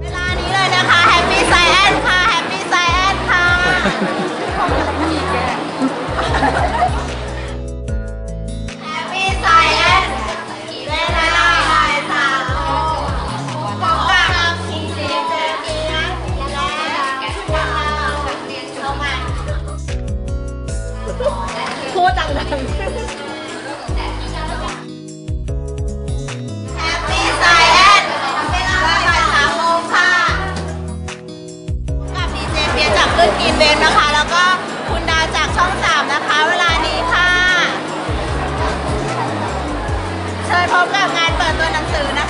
เวลานี้เลยนะคะ แฮปปี้ไซแอนค่ะ แฮปปี้ไซแอนค่ะแฮปปี้ไซแอนเวลาบ่ายสามโมงพบกับคิงซีเจเมียและวเราเข้ามาพูดดัง รุ่นกีเบนนะคะ แล้วก็คุณดาวจากช่องสามนะคะ เวลานี้ค่ะ เชิญพบกับงานเปิดตัวหนังสือนะคะ